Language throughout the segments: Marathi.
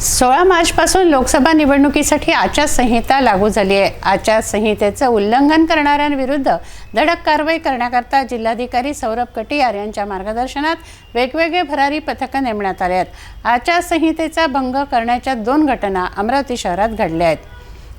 सोळा मार्चपासून लोकसभा निवडणुकीसाठी आचारसंहिता लागू झाली आहे. आचारसंहितेचं उल्लंघन करणाऱ्यांविरुद्ध धडक कारवाई करण्याकरता जिल्हाधिकारी सौरभ कटियार यांच्या मार्गदर्शनात वेगवेगळे भरारी पथकं नेमण्यात आले आहेत. आचारसंहितेचा भंग करण्याच्या दोन घटना अमरावती शहरात घडल्या आहेत.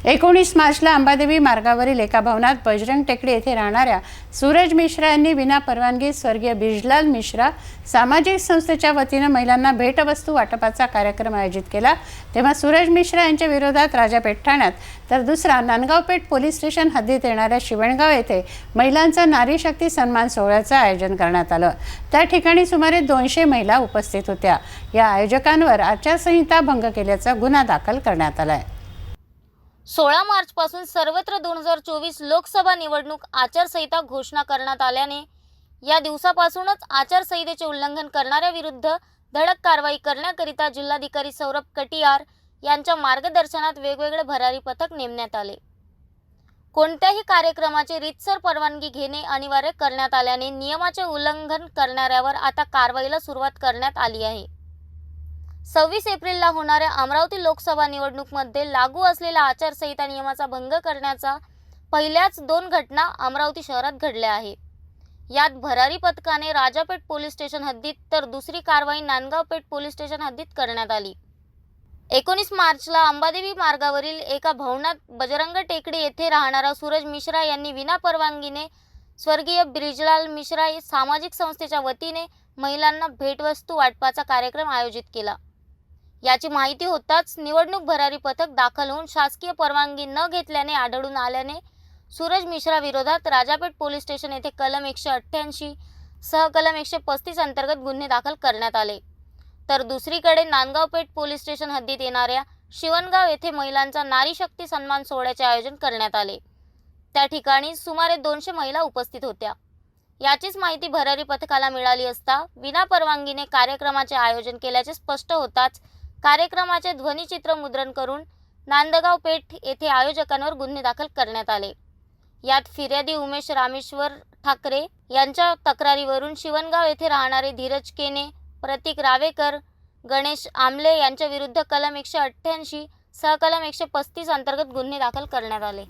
एकोणीस मार्चला अंबादेवी मार्गावरील एका भवनात बजरंग टेकडी येथे राहणाऱ्या सूरज मिश्रा यांनी विना परवानगी स्वर्गीय बिजलाल मिश्रा सामाजिक संस्थेच्या वतीनं महिलांना भेटवस्तू वाटपाचा कार्यक्रम आयोजित केला. तेव्हा सूरज मिश्रा यांच्या विरोधात राजापेठ ठाण्यात तर दुसरा नांदगावपेठ पोलीस स्टेशन हद्दीत येणाऱ्या शिवणगाव येथे महिलांचा नारी शक्ती सन्मान सोहळ्याचं आयोजन करण्यात आलं. त्या ठिकाणी सुमारे दोनशे महिला उपस्थित होत्या. या आयोजकांवर आचारसंहिता भंग केल्याचा गुन्हा दाखल करण्यात आला आहे सोळा मार्चपासून सर्वत्र दोन हजार चोवीस लोकसभा निवडणूक आचारसंहिता घोषणा करण्यात आल्याने या दिवसापासूनच आचारसंहितेचे उल्लंघन करणाऱ्या विरुद्ध धडक कारवाई करण्याकरिता जिल्हाधिकारी सौरभ कटियार यांच्या मार्गदर्शनात वेगवेगळे भरारी पथक नेमण्यात आले. कोणत्याही कार्यक्रमाची रीतसर परवानगी घेणे अनिवार्य करण्यात आल्याने नियमाचे उल्लंघन करणाऱ्यावर आता कारवाईला सुरुवात करण्यात आली आहे. सव्वीस एप्रिलला होणाऱ्या अमरावती लोकसभा निवडणूकमध्ये लागू असलेल्या आचारसंहिता नियमाचा भंग करण्याचा पहिल्याच दोन घटना अमरावती शहरात घडल्या आहे. यात भरारी पथकाने राजापेठ पोलीस स्टेशन हद्दीत तर दुसरी कारवाई नांदगावपेठ पोलीस स्टेशन हद्दीत करण्यात आली. एकोणीस मार्चला अंबादेवी मार्गावरील एका भवनात बजरंग टेकडी येथे राहणारा सूरज मिश्रा यांनी विनापरवानगीने स्वर्गीय ब्रिजलाल मिश्रा सामाजिक संस्थेच्या वतीने महिलांना भेटवस्तू वाटपाचा कार्यक्रम आयोजित केला. याची माहिती होताच निवडणूक भरारी पथक दाखल होऊन शासकीय परवानगी न घेतल्याने आढळून आल्याने सूरज मिश्रा विरोधात राजापेठ पोलीस स्टेशन येथे कलम एकशे अठ्ठ्याऐंशी सह कलम एकशे पस्तीस अंतर्गत गुन्हे दाखल करण्यात आले. तर दुसरीकडे नांदगावपेठ पोलीस स्टेशन हद्दीत येणाऱ्या शिवणगाव येथे महिलांचा नारी शक्ती सन्मान सोहळ्याचे आयोजन करण्यात आले. त्या ठिकाणी सुमारे दोनशे महिला उपस्थित होत्या. याचीच माहिती भरारी पथकाला मिळाली असता विना परवानगीने कार्यक्रमाचे आयोजन केल्याचे स्पष्ट होताच कार्यक्रमाचे ध्वनिचित्र मुद्रण करून नांदगाव पेठ येथे आयोजकांवर गुन्हे दाखल करण्यात आले. यात फिर्यादी उमेश रामेश्वर ठाकरे यांच्या तक्रारीवरून शिवणगाव येथे राहणारे धीरज केने प्रतीक रावेकर गणेश आमले यांच्या विरुद्ध कलम एकशे अठ्ठ्याऐंशी सहकलम एकशे पस्तीस अंतर्गत गुन्हे दाखल करण्यात आले.